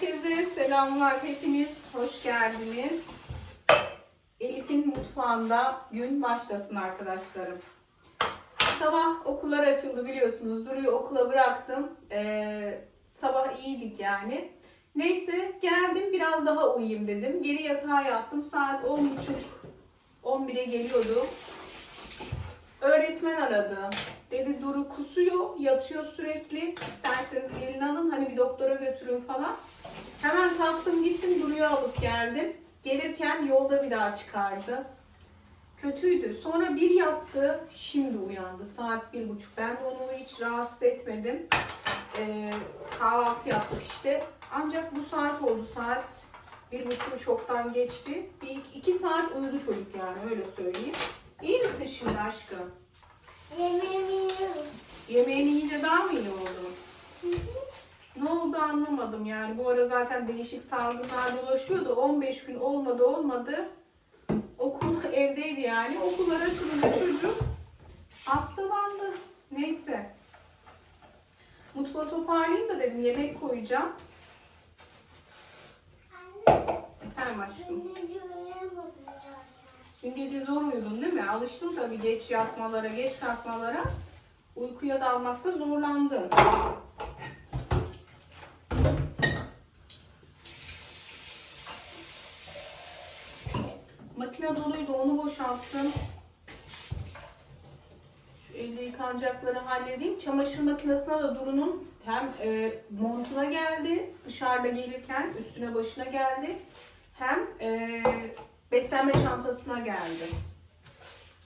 Herkese selamlar. Hepiniz hoş geldiniz. Elif'in mutfağında gün başlasın arkadaşlarım. Sabah okullar açıldı biliyorsunuz. Duru'yu okula bıraktım. Ee, sabah iyiydik yani. Neyse geldim biraz daha uyuyayım dedim. Geri yatağa yattım. Saat 10.30 11'e geliyordu. Öğretmen aradı. Dedi Duru kusuyor, yatıyor sürekli. İsterseniz gelin alın, hani bir doktora götürün falan. Hemen kalktım gittim Duru'yu alıp geldim. Gelirken yolda bir daha çıkardı. Kötüydü. Sonra bir yaptı, şimdi uyandı. Saat bir buçuk. Ben de onu hiç rahatsız etmedim. Ee, kahvaltı yaptık işte. Ancak bu saat oldu. Saat bir buçuğu çoktan geçti. Bir iki saat uyudu çocuk yani öyle söyleyeyim. İyi misin şimdi aşkım? Yemeğimi yiyorum. Yemeğini yiyince daha mı iyi oldu? Ne oldu anlamadım yani. Bu ara zaten değişik salgınlar dolaşıyordu. 15 gün olmadı olmadı. Okul evdeydi yani. Okullar açılınca çocuk hastalandı. Neyse. Mutfağı toparlayayım da dedim yemek koyacağım. Anne, Efendim aşkım. de uyuyamadım. Dün gece zor uyudun değil mi? Alıştım tabii geç yatmalara, geç kalkmalara. Uykuya dalmakta zorlandın. Makine doluydu onu boşalttım. Şu elde yıkanacakları halledeyim. Çamaşır makinesine de Duru'nun hem e, montuna geldi dışarıda gelirken üstüne başına geldi. Hem e, beslenme çantasına geldi.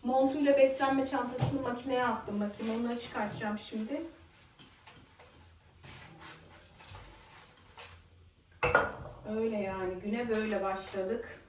Montuyla beslenme çantasını makineye attım. Bakayım onları çıkartacağım şimdi. Öyle yani güne böyle başladık.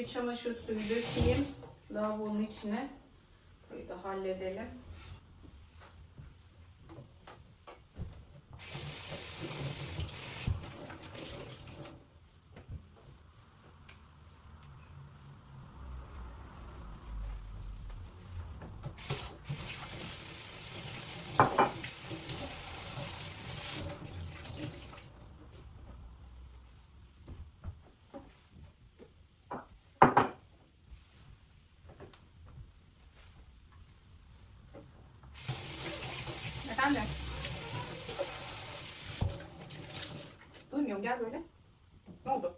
Bir çamaşır suyu dökeyim. Lavabonun içine. Burayı da halledelim. Duymuyorum gel böyle. Ne oldu?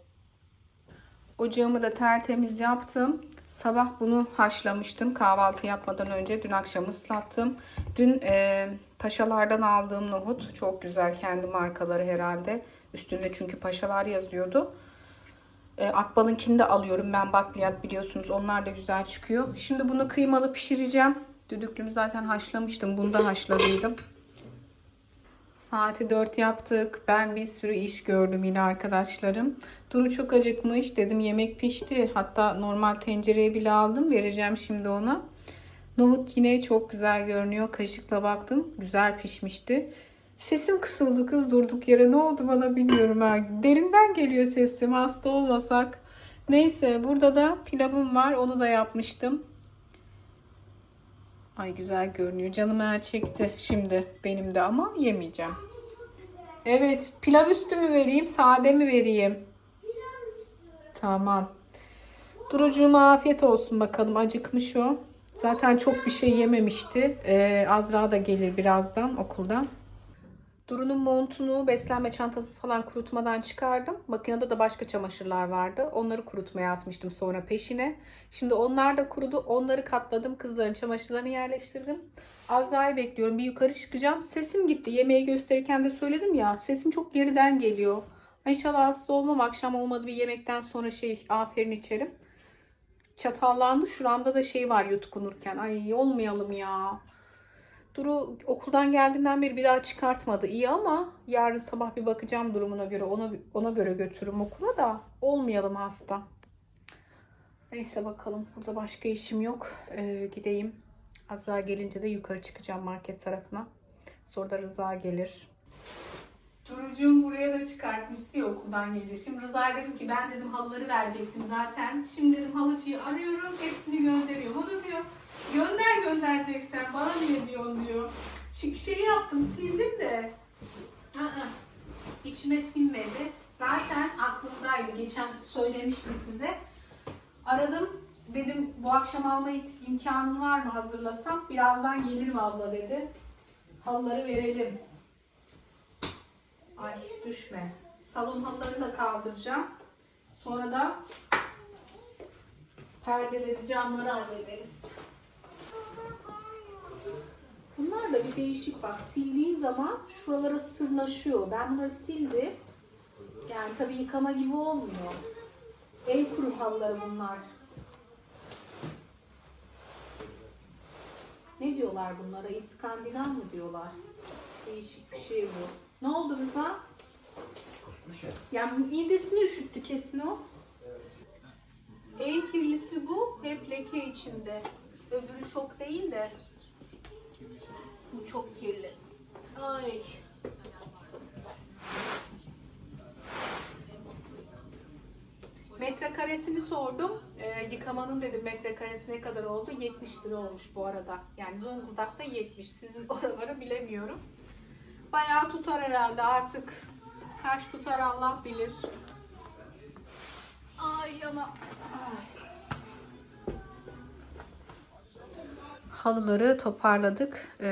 Ocağımı da tertemiz yaptım. Sabah bunu haşlamıştım kahvaltı yapmadan önce. Dün akşam ıslattım. Dün e, paşalardan aldığım nohut. Çok güzel kendi markaları herhalde. Üstünde çünkü paşalar yazıyordu. E, Akbal'ınkini de alıyorum ben bakliyat biliyorsunuz. Onlar da güzel çıkıyor. Şimdi bunu kıymalı pişireceğim. Düdüklümü zaten haşlamıştım. Bunu da haşladıydım. Saati 4 yaptık. Ben bir sürü iş gördüm yine arkadaşlarım. Duru çok acıkmış. Dedim yemek pişti. Hatta normal tencereye bile aldım. Vereceğim şimdi ona. Nohut yine çok güzel görünüyor. Kaşıkla baktım. Güzel pişmişti. Sesim kısıldı kız durduk yere. Ne oldu bana bilmiyorum. Derinden geliyor sesim. Hasta olmasak. Neyse burada da pilavım var. Onu da yapmıştım. Ay güzel görünüyor. Canım eğer çekti şimdi benim de ama yemeyeceğim. Evet pilav üstü mü vereyim sade mi vereyim? Tamam. Durucuğuma afiyet olsun bakalım. Acıkmış o. Zaten çok bir şey yememişti. Ee, Azra da gelir birazdan okuldan. Duru'nun montunu, beslenme çantası falan kurutmadan çıkardım. Makinede de başka çamaşırlar vardı. Onları kurutmaya atmıştım sonra peşine. Şimdi onlar da kurudu. Onları katladım. Kızların çamaşırlarını yerleştirdim. Azra'yı bekliyorum. Bir yukarı çıkacağım. Sesim gitti. Yemeği gösterirken de söyledim ya. Sesim çok geriden geliyor. İnşallah hasta olmam. Akşam olmadı bir yemekten sonra şey aferin içerim. Çatallandı. Şuramda da şey var yutkunurken. Ay olmayalım ya. Duru okuldan geldiğinden beri bir daha çıkartmadı. İyi ama yarın sabah bir bakacağım durumuna göre. Ona, ona göre götürürüm okula da olmayalım hasta. Neyse bakalım. Burada başka işim yok. Ee, gideyim. Azra gelince de yukarı çıkacağım market tarafına. Sonra da Rıza gelir. Durucuğum buraya da çıkartmıştı ya okuldan gelince. Şimdi Rıza'ya dedim ki ben dedim halıları verecektim zaten. Şimdi dedim halıcıyı arıyorum. Hepsini gönderiyorum. O da diyor gönder göndereceksen bana niye diyorsun diyor. Çık şey yaptım sildim de. Aa, içime sinmedi. Zaten aklımdaydı. Geçen söylemiştim size. Aradım. Dedim bu akşam alma imkanın var mı hazırlasam? Birazdan gelirim abla dedi. Halıları verelim. Ay düşme. Salon halılarını da kaldıracağım. Sonra da perdeleri, camları hallederiz. Bunlar da bir değişik bak. Sildiğin zaman şuralara sırnaşıyor. Ben bunları sildim. Yani tabii yıkama gibi olmuyor. Ev kurum halıları bunlar. Ne diyorlar bunlara? İskandinav mı diyorlar? Değişik bir şey bu. Ne oldu Rıza? Kusmuş ya. Yani midesini üşüttü kesin o. En kirlisi bu. Hep leke içinde. Öbürü çok değil de. Bu çok kirli. Ay. Metrekaresini sordum. Ee, yıkamanın dedim metrekaresi ne kadar oldu? 70 lira olmuş bu arada. Yani Zonguldak'ta 70. Sizin oraları bilemiyorum. Bayağı tutar herhalde artık. Kaç tutar Allah bilir. Ay yana. Ay. Halıları toparladık. Ee,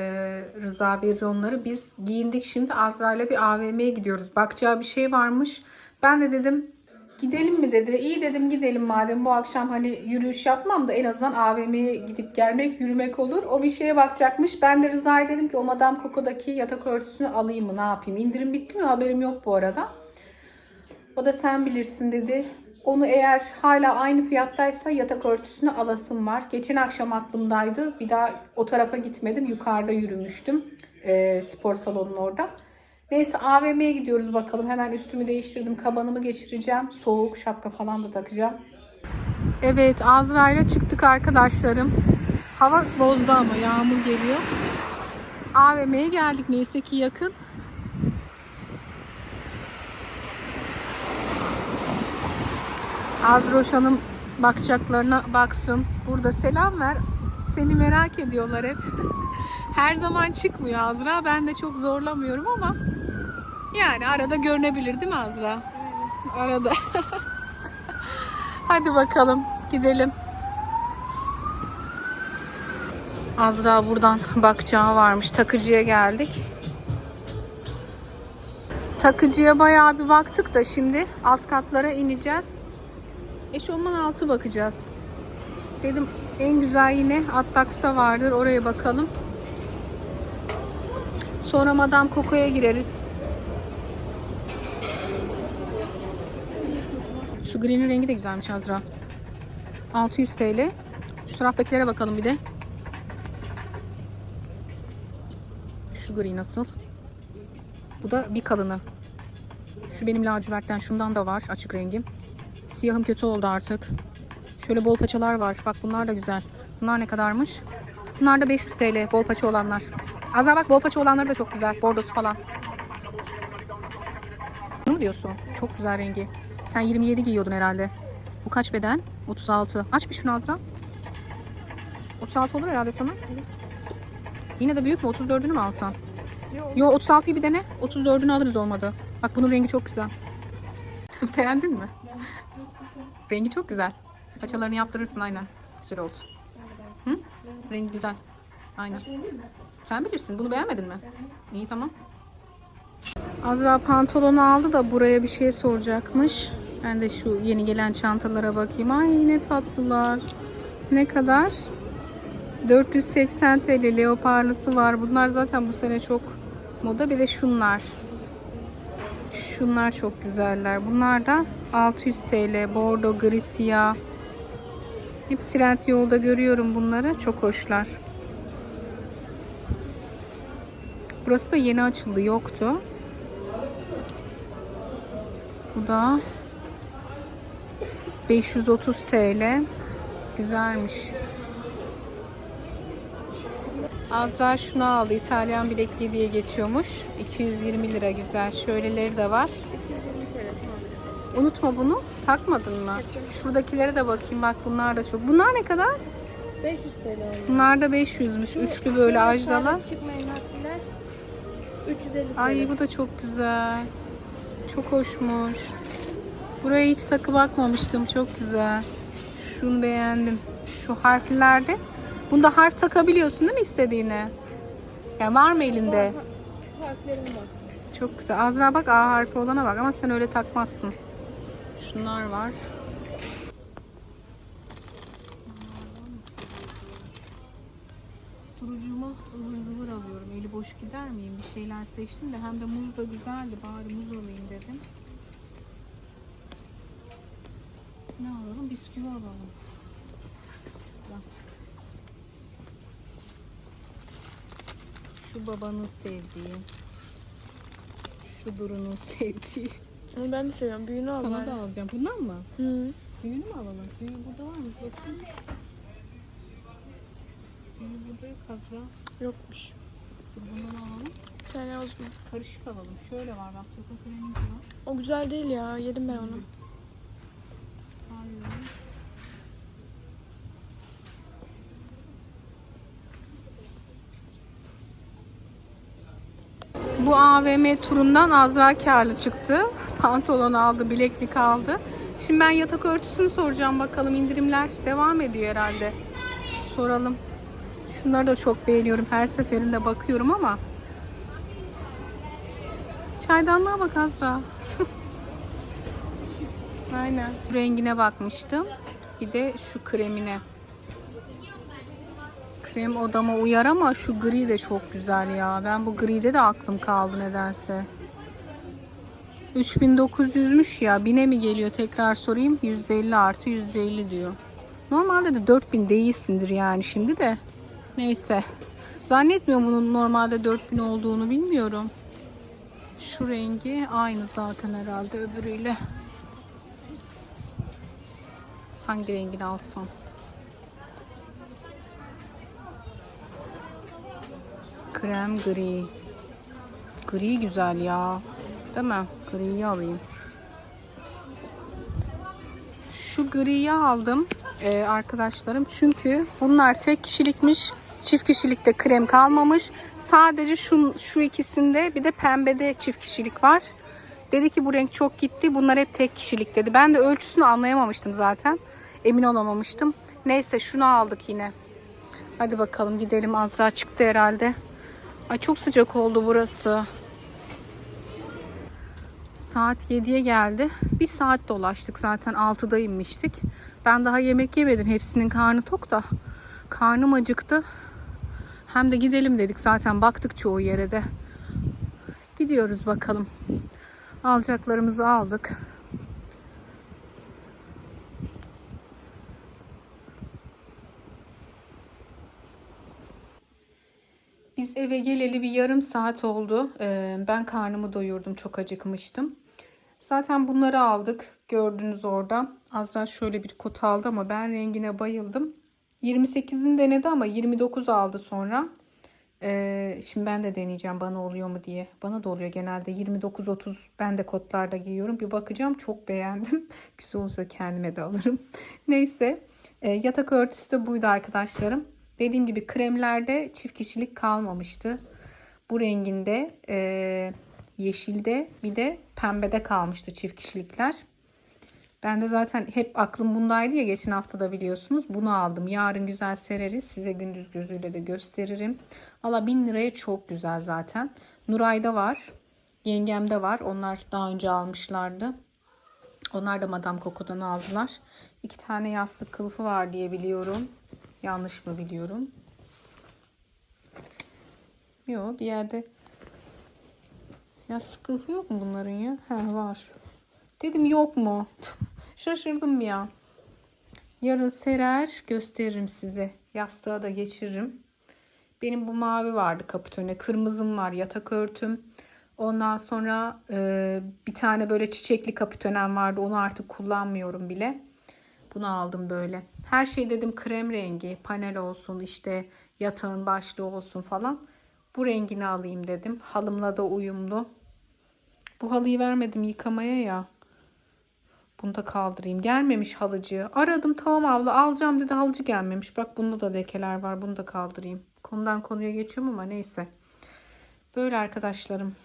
Rıza bir onları. Biz giyindik şimdi. Azra ile bir AVM'ye gidiyoruz. Bakacağı bir şey varmış. Ben de dedim gidelim mi dedi. İyi dedim gidelim madem bu akşam hani yürüyüş yapmam da en azından AVM'ye gidip gelmek yürümek olur. O bir şeye bakacakmış. Ben de Rıza'ya dedim ki o Madame Coco'daki yatak örtüsünü alayım mı ne yapayım. İndirim bitti mi haberim yok bu arada. O da sen bilirsin dedi. Onu eğer hala aynı fiyattaysa yatak örtüsünü alasım var. Geçen akşam aklımdaydı. Bir daha o tarafa gitmedim. Yukarıda yürümüştüm. Ee, spor salonunun orada. Neyse AVM'ye gidiyoruz bakalım. Hemen üstümü değiştirdim. Kabanımı geçireceğim. Soğuk şapka falan da takacağım. Evet Azra ile çıktık arkadaşlarım. Hava bozdu ama yağmur geliyor. AVM'ye geldik neyse ki yakın. Azroş Hanım bakacaklarına baksın. Burada selam ver. Seni merak ediyorlar hep. Her zaman çıkmıyor Azra. Ben de çok zorlamıyorum ama yani arada görünebilir değil mi Azra? Arada. Hadi bakalım gidelim. Azra buradan bakacağı varmış. Takıcıya geldik. Takıcıya bayağı bir baktık da şimdi alt katlara ineceğiz. Eşofman altı bakacağız. Dedim en güzel yine Attax'ta vardır. Oraya bakalım. Sonra Madame Coco'ya gireriz. Şu green'in rengi de güzelmiş Azra. 600 TL. Şu taraftakilere bakalım bir de. Şu gri nasıl? Bu da bir kalını. Şu benim lacivertten şundan da var açık rengim. Siyahım kötü oldu artık. Şöyle bol paçalar var. Bak bunlar da güzel. Bunlar ne kadarmış? Bunlar da 500 TL bol paça olanlar. Azra bak bol paça olanları da çok güzel. Bordosu falan. Ne diyorsun? Çok güzel rengi. Sen 27 giyiyordun herhalde. Bu kaç beden? 36. Aç bir şunu Azra. 36 olur herhalde sana. Yine de büyük mü? 34'ünü mü alsan? Yok. Yo 36'yı bir dene. 34'ünü alırız olmadı. Bak bunun rengi çok güzel. Beğendin mi? Rengi çok güzel. Paçalarını yaptırırsın aynen. Güzel oldu. Hı? Renk güzel. Aynen. Sen bilirsin. Bunu beğenmedin mi? İyi tamam. Azra pantolonu aldı da buraya bir şey soracakmış. Ben de şu yeni gelen çantalara bakayım. Ay ne tatlılar. Ne kadar? 480 TL leoparlısı var. Bunlar zaten bu sene çok moda. Bir de şunlar. Şunlar çok güzeller. Bunlar da 600 TL. Bordo, gri, siyah. Hep trend yolda görüyorum bunları. Çok hoşlar. Burası da yeni açıldı. Yoktu. Bu da 530 TL. Güzelmiş. Azra şunu aldı. İtalyan bilekliği diye geçiyormuş. 220 lira güzel. Şöyleleri de var. Unutma bunu. Takmadın mı? Şuradakilere de bakayım. Bak bunlar da çok. Bunlar ne kadar? 500 TL oldu. Bunlar da 500'müş. Üçlü böyle ajdalar. Çıkmayın haklılar. 350 TL. Ay bu da çok güzel. Çok hoşmuş. Buraya hiç takı bakmamıştım. Çok güzel. Şunu beğendim. Şu harflerde. Bunda harf takabiliyorsun değil mi istediğine? Yani var mı elinde? Harflerim var. Çok güzel. Azra bak A harfi olana bak ama sen öyle takmazsın. Şunlar var. Durucuma ıvır zıvır alıyorum. Eli boş gider miyim? Bir şeyler seçtim de hem de muz da güzeldi. Bari muz alayım dedim. Ne alalım? Bisküvi alalım. Şu babanın sevdiği. Şu Duru'nun sevdiği. Onu ben de seviyorum. Büyüğünü al Sana bari. da alacağım. Bundan mı? Hı. Büyüğünü mü alalım? Büyüğü burada var mı? Bakayım. Büyüğü burada yok Azra. Yokmuş. Dur bundan alalım. Bir tane olsun. Karışık alalım. Şöyle var bak. Çok kreminki var. O güzel değil ya. Yedim ben onu. Alıyorum. Bu AVM turundan Azra karlı çıktı. Pantolon aldı, bileklik aldı. Şimdi ben yatak örtüsünü soracağım bakalım indirimler devam ediyor herhalde. Soralım. Şunları da çok beğeniyorum. Her seferinde bakıyorum ama. Çaydanlığa bak Azra. Aynen. Rengine bakmıştım. Bir de şu kremine. Krem odama uyar ama şu gri de çok güzel ya. Ben bu gride de aklım kaldı nedense. 3900'müş ya. Bine mi geliyor tekrar sorayım. %50 artı %50 diyor. Normalde de 4000 değilsindir yani şimdi de. Neyse. Zannetmiyorum bunun normalde 4000 olduğunu bilmiyorum. Şu rengi aynı zaten herhalde öbürüyle. Hangi rengini alsam? Krem gri. Gri güzel ya. Değil mi? Griyi alayım. Şu griyi aldım e, arkadaşlarım. Çünkü bunlar tek kişilikmiş. Çift kişilikte krem kalmamış. Sadece şu, şu ikisinde bir de pembede çift kişilik var. Dedi ki bu renk çok gitti. Bunlar hep tek kişilik dedi. Ben de ölçüsünü anlayamamıştım zaten. Emin olamamıştım. Neyse şunu aldık yine. Hadi bakalım gidelim. Azra çıktı herhalde. Ay çok sıcak oldu burası. Saat 7'ye geldi. Bir saat dolaştık zaten 6'da inmiştik. Ben daha yemek yemedim. Hepsinin karnı tok da. Karnım acıktı. Hem de gidelim dedik zaten baktık çoğu yere de. Gidiyoruz bakalım. Alacaklarımızı aldık. Biz eve geleli bir yarım saat oldu. Ee, ben karnımı doyurdum. Çok acıkmıştım. Zaten bunları aldık. Gördünüz orada. Azra şöyle bir kot aldı ama ben rengine bayıldım. 28'ini denedi ama 29 aldı sonra. Ee, şimdi ben de deneyeceğim bana oluyor mu diye. Bana da oluyor genelde 29-30 ben de kotlarda giyiyorum. Bir bakacağım çok beğendim. Güzel olursa kendime de alırım. Neyse Ee, yatak örtüsü de buydu arkadaşlarım. Dediğim gibi kremlerde çift kişilik kalmamıştı. Bu renginde e, yeşilde bir de pembede kalmıştı çift kişilikler. Ben de zaten hep aklım bundaydı ya geçen hafta da biliyorsunuz. Bunu aldım. Yarın güzel sereriz. Size gündüz gözüyle de gösteririm. Valla 1000 liraya çok güzel zaten. Nuray'da var. Yengemde var. Onlar daha önce almışlardı. Onlar da Madame Coco'dan aldılar. İki tane yastık kılıfı var diye biliyorum. Yanlış mı biliyorum? Yok bir yerde yastık kılıfı yok mu bunların ya? He var. Dedim yok mu? Şaşırdım bir an. Yarın serer gösteririm size. Yastığa da geçiririm. Benim bu mavi vardı kaputone. Kırmızım var yatak örtüm. Ondan sonra e, bir tane böyle çiçekli kapitonem vardı. Onu artık kullanmıyorum bile. Bunu aldım böyle. Her şey dedim krem rengi. Panel olsun işte yatağın başlığı olsun falan. Bu rengini alayım dedim. Halımla da uyumlu. Bu halıyı vermedim yıkamaya ya. Bunu da kaldırayım. Gelmemiş halıcı. Aradım tamam abla alacağım dedi halıcı gelmemiş. Bak bunda da lekeler var. Bunu da kaldırayım. Konudan konuya geçiyorum ama neyse. Böyle arkadaşlarım.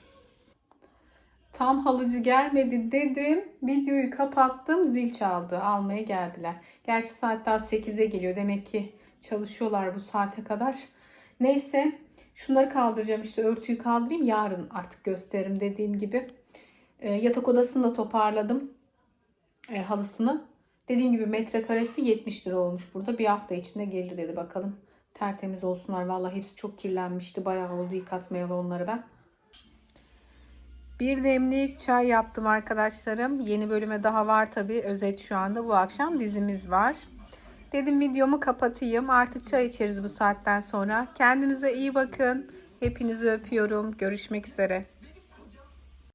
Tam halıcı gelmedi dedim. Videoyu kapattım. Zil çaldı. Almaya geldiler. Gerçi saat daha 8'e geliyor. Demek ki çalışıyorlar bu saate kadar. Neyse. Şunları kaldıracağım. işte örtüyü kaldırayım. Yarın artık gösteririm dediğim gibi. E, yatak odasını da toparladım. E, halısını. Dediğim gibi metrekaresi 70 lira olmuş burada. Bir hafta içinde gelir dedi bakalım. Tertemiz olsunlar. Vallahi hepsi çok kirlenmişti. Bayağı oldu yıkatmayalı onları ben. Bir demlik çay yaptım arkadaşlarım. Yeni bölüme daha var tabi. Özet şu anda. Bu akşam dizimiz var. Dedim videomu kapatayım. Artık çay içeriz bu saatten sonra. Kendinize iyi bakın. Hepinizi öpüyorum. Görüşmek üzere.